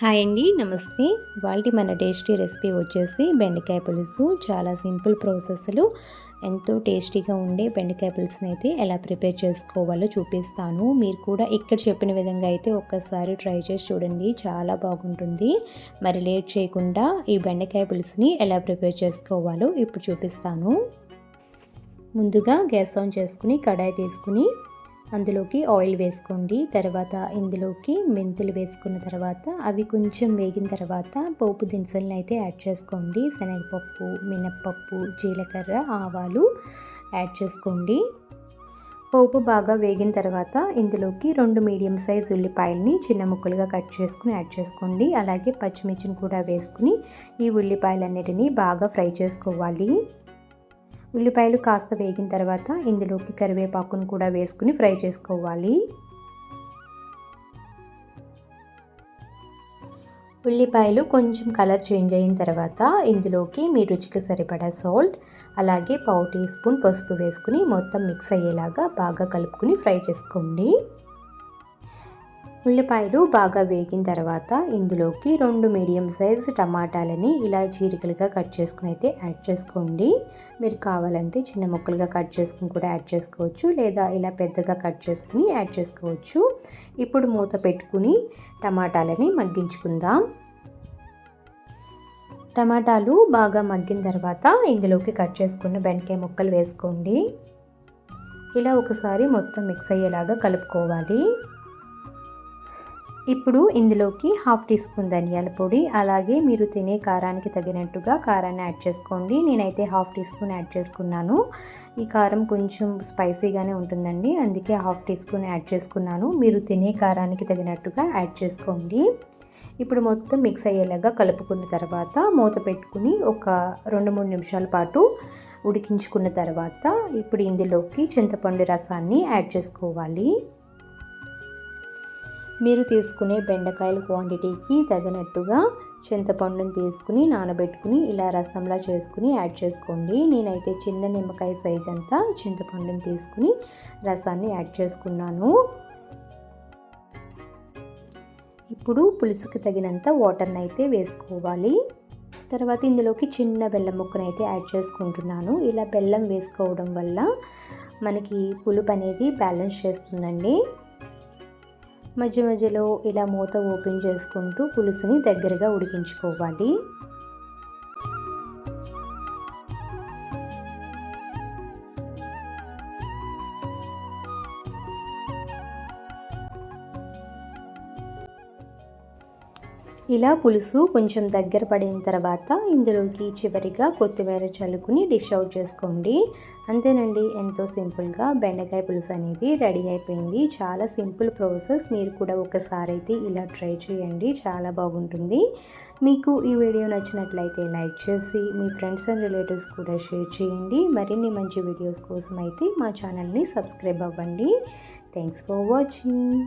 Hi అండి నమస్తే. ఇవాళ మన టేస్టీ రెసిపీ వచ్చేసి బెండకాయ పులుసు. చాలా సింపుల్ ప్రాసెస్లు. ఎంతో టేస్టీగా ఉండే బెండకాయ పులుసుని అయితే ఎలా ప్రిపేర్ చేసుకోవాలో చూపిస్తాను. మీరు కూడా ఇక్కడ చెప్పిన విధంగా అయితే ఒక్కసారి ట్రై చేసి చూడండి. చాలా బాగుంటుంది. మరి లేట్ చేయకుండా ఈ బెండకాయ పులుసుని ఎలా ప్రిపేర్ చేసుకోవాలో ఇప్పుడు చూపిస్తాను. ముందుగా గ్యాస్ ఆన్ చేసుకుని కడాయి తీసుకుని అందులోకి ఆయిల్ వేసుకోండి. తర్వాత ఇందులోకి మెంతులు వేసుకున్న తర్వాత అవి కొంచెం వేగిన తర్వాత పోపు దినుసులను అయితే యాడ్ చేసుకోండి. శనగపప్పు మినప్పప్పు జీలకర్ర ఆవాలు యాడ్ చేసుకోండి. పోపు బాగా వేగిన తర్వాత ఇందులోకి రెండు మీడియం సైజ్ ఉల్లిపాయలని చిన్న ముక్కలుగా కట్ చేసుకుని యాడ్ చేసుకోండి. అలాగే పచ్చిమిర్చిని కూడా వేసుకుని ఈ ఉల్లిపాయలన్నిటినీ బాగా ఫ్రై చేసుకోవాలి. ఉల్లిపాయలు కాస్త వేగిన తర్వాత ఇందులోకి కరివేపాకును కూడా వేసుకుని ఫ్రై చేసుకోవాలి. ఉల్లిపాయలు కొంచెం కలర్ చేంజ్ అయిన తర్వాత ఇందులోకి మీ రుచికి సరిపడా సాల్ట్ అలాగే పావు టీ స్పూన్ పసుపు వేసుకుని మొత్తం మిక్స్ అయ్యేలాగా బాగా కలుపుకుని ఫ్రై చేసుకోండి. ఉల్లిపాయలు బాగా వేగిన తర్వాత ఇందులోకి రెండు మీడియం సైజ్ టమాటాలని ఇలా చీరికలుగా కట్ చేసుకుని అయితే యాడ్ చేసుకోండి. మీరు కావాలంటే చిన్న ముక్కలుగా కట్ చేసుకుని కూడా యాడ్ చేసుకోవచ్చు లేదా ఇలా పెద్దగా కట్ చేసుకుని యాడ్ చేసుకోవచ్చు. ఇప్పుడు మూత పెట్టుకుని టమాటాలని మగ్గించుకుందాం. టమాటాలు బాగా మగ్గిన తర్వాత ఇందులోకి కట్ చేసుకున్న బెండకాయ ముక్కలు వేసుకోండి. ఇలా ఒకసారి మొత్తం మిక్స్ అయ్యేలాగా కలుపుకోవాలి. ఇప్పుడు ఇందులోకి హాఫ్ టీ స్పూన్ ధనియాల పొడి అలాగే మీరు తినే కారానికి తగినట్టుగా కారాన్ని యాడ్ చేసుకోండి. నేనైతే హాఫ్ టీ స్పూన్ యాడ్ చేసుకున్నాను. ఈ కారం కొంచెం స్పైసీగానే ఉంటుందండి అందుకే హాఫ్ టీ స్పూన్ యాడ్ చేసుకున్నాను. మీరు తినే కారానికి తగినట్టుగా యాడ్ చేసుకోండి. ఇప్పుడు మొత్తం మిక్స్ అయ్యేలాగా కలుపుకున్న తర్వాత మూత పెట్టుకుని ఒక రెండు మూడు నిమిషాల పాటు ఉడికించుకున్న తర్వాత ఇప్పుడు ఇందులోకి చింతపండు రసాన్ని యాడ్ చేసుకోవాలి. మీరు తీసుకునే బెండకాయల క్వాంటిటీకి తగినట్టుగా చింతపండుని తీసుకుని నానబెట్టుకుని ఇలా రసంలా చేసుకుని యాడ్ చేసుకోండి. నేనైతే చిన్న నిమ్మకాయ సైజ్ అంతా చింతపండుని తీసుకుని రసాన్ని యాడ్ చేసుకున్నాను. ఇప్పుడు పులుసుకి తగినంత వాటర్ని అయితే వేసుకోవాలి. తర్వాత ఇందులోకి చిన్న బెల్లం ముక్కనైతే యాడ్ చేసుకుంటున్నాను. ఇలా బెల్లం వేసుకోవడం వల్ల మనకి పులుపు అనేది బ్యాలెన్స్ చేస్తుందండి. మధ్య మధ్యలో ఇలా మూత ఓపెన్ చేసుకుంటూ పులుసుని దగ్గరగా ఉడికించుకోవాలి. ఇలా పులుసు కొంచెం దగ్గర పడిన తర్వాత ఇందులోకి చివరిగా కొత్తిమీర చల్లుకుని డిష్ అవుట్ చేసుకోండి. అంతేనండి ఎంతో సింపుల్గా బెండకాయ పులుసు అనేది రెడీ అయిపోయింది. చాలా సింపుల్ ప్రాసెస్. మీరు కూడా ఒకసారి అయితే ఇలా ట్రై చేయండి. చాలా బాగుంటుంది. మీకు ఈ వీడియో నచ్చినట్లయితే లైక్ చేసి మీ ఫ్రెండ్స్ అండ్ రిలేటివ్స్ కూడా షేర్ చేయండి. మరిన్ని మంచి వీడియోస్ కోసం అయితే మా ఛానల్ని సబ్స్క్రైబ్ అవ్వండి. Thanks for watching.